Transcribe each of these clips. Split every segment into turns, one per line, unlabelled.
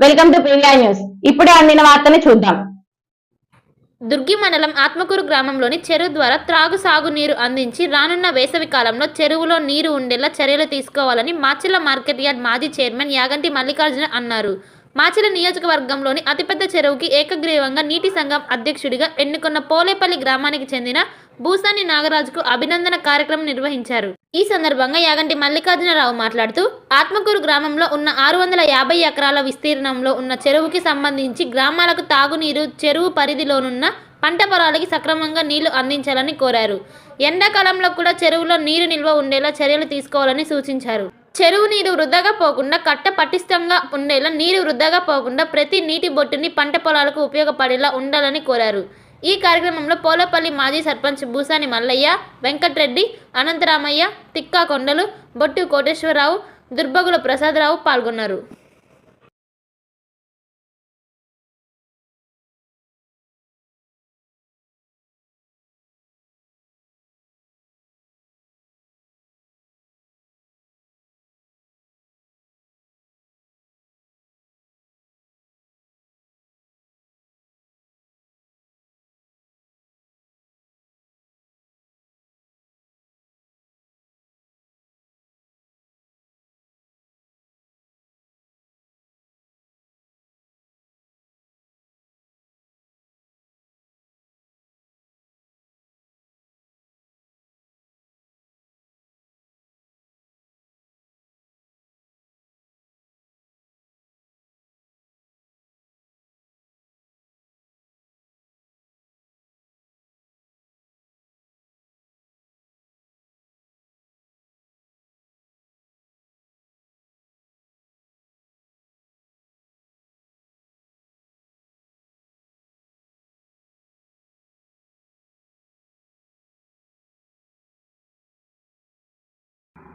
Welcome to PVI news ఇప్పుడే అందిన వార్తని చూద్దాం.
దుర్గి మండలం ఆత్మకూరు గ్రామంలోని చెరువు ద్వారా త్రాగు సాగునీరు అందించి రానున్న వేసవి కాలంలో చెరువులో నీరు ఉండేలా చర్యలు తీసుకోవాలని మాచిల మార్కెట్ యార్డ్ మాజీ చైర్మన్ యాగంటి మల్లికార్జున అన్నారు. మాచిల నియోజకవర్గంలోని అతిపెద్ద చెరువుకి ఏకగ్రీవంగా నీటి సంఘం అధ్యక్షుడిగా ఎన్నుకున్న పోలేపల్లి గ్రామానికి చెందిన భూసాని నాగరాజుకు అభినందన కార్యక్రమం నిర్వహించారు. ఈ సందర్భంగా యాగంటి మల్లికార్జునరావు మాట్లాడుతూ ఆత్మకూరు గ్రామంలో ఉన్న ఆరు వందల యాభై ఎకరాల విస్తీర్ణంలో ఉన్న చెరువుకి సంబంధించి గ్రామాలకు తాగునీరు చెరువు పరిధిలోనున్న పంట పొలాలకి సక్రమంగా నీళ్ళు అందించాలని కోరారు. ఎండాకాలంలో కూడా చెరువులో నీరు నిల్వ ఉండేలా చర్యలు తీసుకోవాలని సూచించారు. చెరువు నీరు వృధాగా పోకుండా కట్ట పటిష్టంగా ఉండేలా నీరు వృధాగా పోకుండా ప్రతి నీటి బొట్టుని పంట పొలాలకు ఉపయోగపడేలా ఉండాలని కోరారు. ఈ కార్యక్రమంలో పోలపల్లి మాజీ సర్పంచ్ భూసాని మల్లయ్య వెంకట్రెడ్డి అనంతరామయ్య తిక్కా కొండలు బొట్టు కోటేశ్వరరావు దుర్బగుల ప్రసాదరావు పాల్గొన్నారు.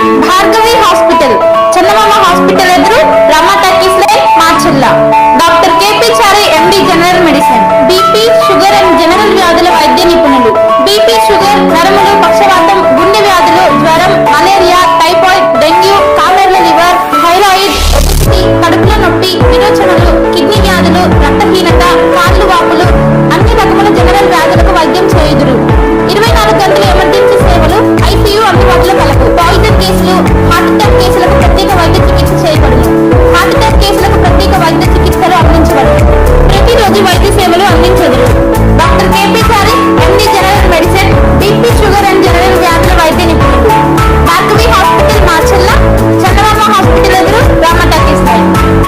భార్గవి హాస్పిటల్. చందమామ హాస్పిటల్ ఎదురు రమా టాకీస్ లైన్ మా చెల్ల. Doctor KP Chari MD general medicine. BP